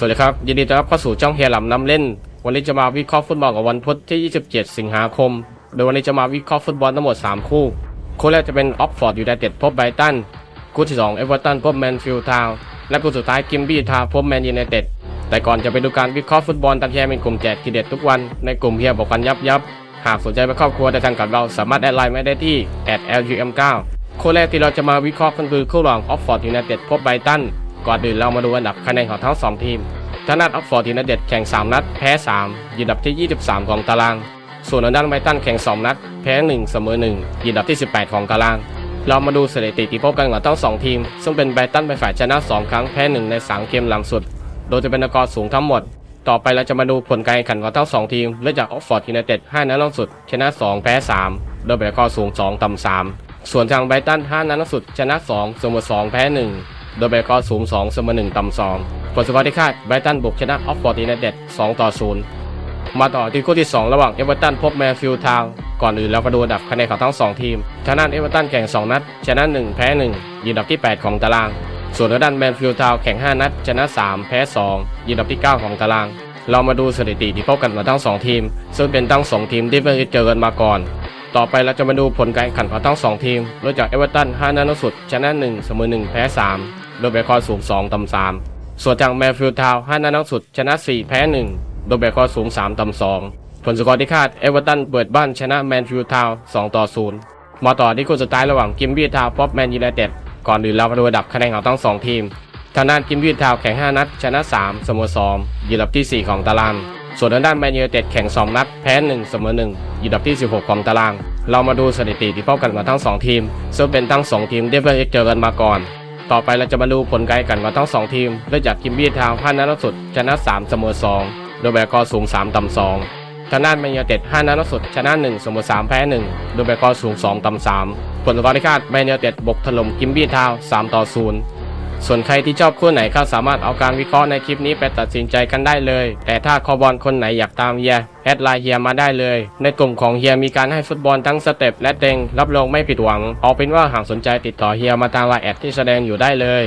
สวัสดีครับ ยินดีต้อนรับเข้าสู่ช่องเฮียหลำนำเล่น วันนี้จะมาวิเคราะห์ฟุตบอลกับวันพุธที่ 27 สิงหาคม โดยวันนี้จะมาวิเคราะห์ฟุตบอลทั้งหมด 3 คู่ คู่แรกจะเป็นออกฟอร์ดยูไนเต็ดพบไบรตัน คู่ที่ 2 เอเวอร์ตันพบแมนฟิลด์ทาวน์ และคู่สุดท้ายกิมบี้ทาวน์พบแมนยูไนเต็ด แต่ก่อนจะไปดูการวิเคราะห์ฟุตบอลตามเฮียเป็นกลุ่มแจกทีเด็ดทุกวัน ในกลุ่มเฮียบอกกันยับยับ หากสนใจไปครอบครัวแต่ทางกับเราสามารถแอดไลน์มาได้ที่ @lum9 คู่แรกที่เราจะมาวิเคราะห์กันคือคู่ระหว่างออกฟอร์ดยูไนเต็ดพบไบรตัน ก่อนอื่นเรามาดูอันดับคะแนนของทั้งสองทีมทางด้านออกฟอร์ดยูไนเต็ดแข่ง 3 นัด แพ้ 3อยู่อันดับที่ 23 ของตาราง ส่วนทางด้านไบรตันแข่ง 2 นัด แพ้ 1 เสมอ1อยู่อันดับที่ 18 ของตาราง เรามาดูสถิติที่พบกันของทั้งสองทีม ซึ่งเป็นไบรตันเป็นฝ่ายชนะ 2 ครั้งแพ้ 1 ใน 3 เกมหลังสุด โดยจะเป็นสกอร์สูงทั้งหมด ต่อไปเราจะมาดูผลการแข่งขันของทั้งสองทีมเริ่มจากออกฟอร์ดยูไนเต็ด5นัดล่าสุด ชนะ 2 แพ้ 3 โดยเป็นสกอร์สูง 2 ต่ำ3ส่วนทางไบรตัน5นัดล่าสุดชนะ 2 เสมอ2 แพ้ 1 โดยเป็นสกอสูง2เสมอ1ต่ำ2ผลสกอร์ที่คาดไบรตันบุกชนะออกฟอร์ดยูไนเต็ด2ต่อ 0 มาต่อที่คู่ที่ 2 ระหว่างเอเวอร์ตันพบแมนฟิลด์ทาวน์ก่อนอื่นเราก็ดูดับคะแนนของทั้ง 2 ทีมทางด้านเอเวอร์ตันแข่ง 2 นัด ชนะ 1 แพ้ 1 ยืนดับที่ 8 ของตาราง ส่วนทางด้านแมนฟิลด์ทาวน์แข่ง 5 นัด ชนะ 3 แพ้ 2 ยืนดับที่ 9 ของตาราง เรามาดูสถิติที่พบกันของทั้ง 2 ทีม ซึ่งเป็นทั้ง 2 ทีมที่ไม่เคยเจอกันมาก่อน ต่อไปเราจะมาดูผลการแข่งขันของทั้ง 2 ทีมเริ่มจากเอเวอร์ตัน5นัดสุดชนะ1เสมอ1 แพ้ 3 โดยเบคอร์สูง 2ต่ำ3 ส่วนทางแมนฟิลด์ทาวน์5นัดสุดชนะ 4 แพ้ 1 โดยเบคอร์สูง 3ต่ำ2 ผลสกอร์ที่คาดเอเวอร์ตันเปิดบ้านชนะแมนฟิลด์ทาวน์2ต่อ0มาต่อที่คู่สุดท้ายระหว่างกิมบี้ทาวน์พบแมนยูไนเต็ดก่อนอื่นเรามาดูอันดับคะแนนของทั้ง 2 ทีมทางด้านกิมบี้ทาวน์แข่ง 5 นัดชนะ 3 เสมอ2อยู่อันดับที่ 4 ของตาราง ส่วนทางด้านแมนยูเต็ดแข่ง 2 นัด แพ้ 1 เสมอ 1 อยู่ดับที่ 16 ของตาราง เรามาดูสถิติที่พบกันมาทั้ง 2 ทีม ซึ่งเป็นทั้ง 2 ทีมที่ไม่เคยเจอกันมาก่อน ต่อไปเราจะมาดูผลการแข่งขันของทั้ง 2 ทีมเริ่มจากกิมบี้ทาวน์5นัดล่าสุดชนะ 3 เสมอ 2 โดยแบกอสูง 3 ต่ำ 2ทางด้านแมนยูเต็ด5นัดล่าสุดชนะ 1 เสมอ3แพ้1โดยแบกอสูง 2ต่ำ3ผลสกอร์ที่คาดแมนยูเต็ดบุกถล่มกิมบี้ทาว3ต่อ0 ส่วนใครที่ชอบคู่ไหนก็สามารถเอาการวิเคราะห์ในคลิปนี้ไปตัดสินใจกันได้เลย แต่ถ้าคอบอลคนไหนอยากตามเฮียแอดไลน์เฮียมาได้เลย ในกลุ่มของเฮียมีการให้ฟุตบอลทั้งสเต็ปและเต็งรับรองไม่ผิดหวังเอาเป็นว่าหากสนใจติดต่อเฮียมาทางไลน์แอดที่แสดงอยู่ได้เลย